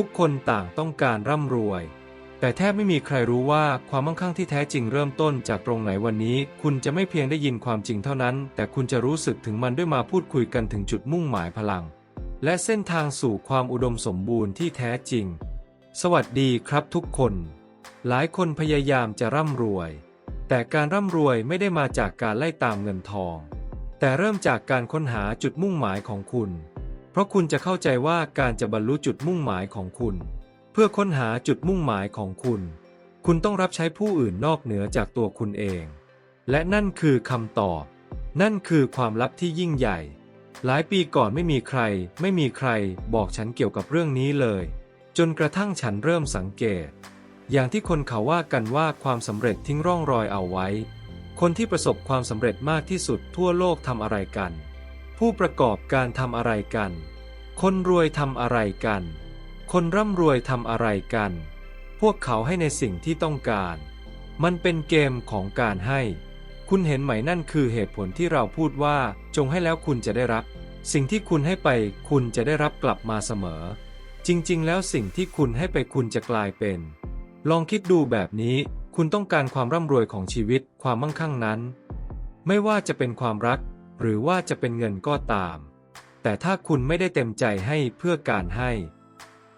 ทุกคนต่างต้องการร่ำรวย แต่แทบไม่มีใครรู้ว่าความมั่งคั่งที่แท้จริงเริ่มต้นจากตรงไหนวันนี้ คุณจะไม่เพียงได้ยินความจริงเท่านั้น แต่คุณจะรู้สึกถึงมันด้วยมาพูดคุยกันถึงจุดมุ่งหมายพลัง และเส้นทางสู่ความอุดมสมบูรณ์ที่แท้จริง สวัสดีครับทุกคน หลายคนพยายามจะร่ำรวย แต่การร่ำรวยไม่ได้มาจากการไล่ตามเงินทอง แต่เริ่มจากการค้นหาจุดมุ่งหมายของคุณ เพราะคุณจะเข้าใจว่าการจะบรรลุจุดมุ่งหมายของคุณ เพื่อค้นหาจุดมุ่งหมายของคุณ คุณต้องรับใช้ผู้อื่นนอกเหนือจากตัวคุณเอง และนั่นคือคำตอบ นั่นคือความลับที่ยิ่งใหญ่ หลายปีก่อนไม่มีใคร ไม่มีใคร บอกฉันเกี่ยวกับเรื่องนี้เลย จนกระทั่งฉันเริ่มสังเกต อย่างที่คนเขาว่ากันว่าความสำเร็จทิ้งร่องรอยเอาไว้ คนที่ประสบความสำเร็จมากที่สุดทั่วโลกทำอะไรกัน ผู้ประกอบการทำอะไรกัน คนรวยทำอะไรกัน คนร่ำรวยทำอะไรกัน พวกเขาให้ในสิ่งที่ต้องการ มันเป็นเกมของการให้ คุณเห็นไหมนั่นคือเหตุผลที่เราพูดว่า จงให้แล้วคุณจะได้รับ สิ่งที่คุณให้ไป คุณจะได้รับกลับมาเสมอ จริงๆ แล้วสิ่งที่คุณให้ไปคุณจะกลายเป็น ลองคิดดูแบบนี้คุณต้องการความร่ำรวยของชีวิตความมั่งคั่งนั้น ไม่ว่าจะเป็นความรัก หรือว่าจะเป็นเงินก็ตาม แต่ถ้าคุณไม่ได้เต็มใจให้เพื่อการให้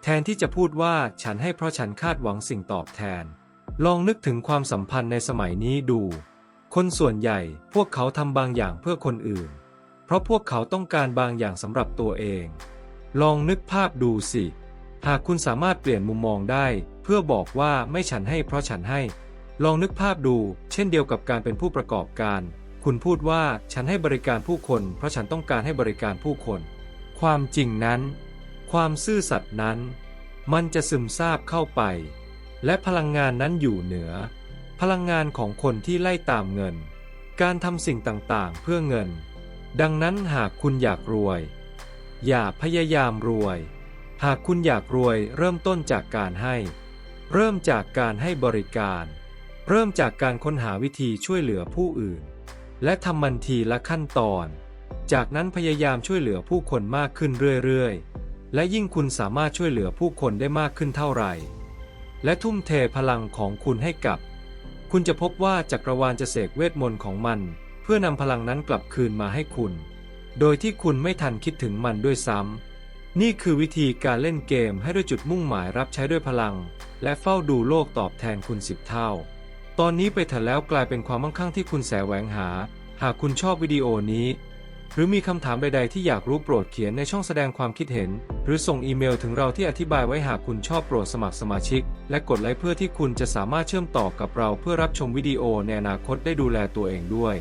แทนที่จะพูดว่าฉันให้เพราะฉันคาดหวังสิ่งตอบแทน ลองนึกถึงความสัมพันธ์ในสมัยนี้ดู คนส่วนใหญ่พวกเขาทำบางอย่างเพื่อคนอื่น เพราะพวกเขาต้องการบางอย่างสำหรับตัวเอง ลองนึกภาพดูสิ หากคุณสามารถเปลี่ยนมุมมองได้ เพื่อบอกว่าไม่ฉันให้เพราะฉันให้ ลองนึกภาพดู เช่นเดียวกับการเป็นผู้ประกอบการ คุณพูดว่าฉันให้บริการผู้คน เพราะฉันต้องการให้บริการผู้คน ความจริงนั้น ความซื่อสัตย์นั้น มันจะซึมซาบเข้าไป และพลังงานนั้นอยู่เหนือ พลังงานของคนที่ไล่ตามเงิน การทำสิ่งต่างๆ เพื่อเงิน ดังนั้นหากคุณอยากรวย อย่าพยายามรวย หากคุณอยากรวยเริ่มต้นจากการให้ เริ่มจากการให้บริการ เริ่มจากการค้นหาวิธีช่วยเหลือผู้อื่น และทำมันทีละขั้นตอน จากนั้นพยายามช่วยเหลือผู้คนมากขึ้นเรื่อยๆ และยิ่งคุณสามารถช่วยเหลือผู้คนได้มากขึ้นเท่าไหร่ และทุ่มเทพลังของคุณให้กับ คุณจะพบว่าจักรวาลจะเสกเวทมนต์ของมัน เพื่อนำพลังนั้นกลับคืนมาให้คุณ โดยที่คุณไม่ทันคิดถึงมันด้วยซ้ำ นี่คือวิธีการเล่นเกมให้ด้วยจุดมุ่งหมายรับใช้ด้วยพลัง และเฝ้าดูโลกตอบแทนคุณสิบเท่า ตอนนี้ไปถถอแล้วกลายเป็นความมั่งคั่งที่คุณแสวงหา หากคุณชอบวิดีโอนี้ หรือมีคำถามใด ๆ ที่อยากรู้โปรดเขียนในช่องแสดงความคิดเห็น หรือส่งอีเมลถึงเราที่อธิบายไว้หากคุณชอบโปรดสมัครสมาชิก และกดไลค์เพื่อที่คุณจะสามารถเชื่อมต่อกับเราเพื่อรับชมวิดีโอในอนาคตได้ดูแลตัวเองด้วย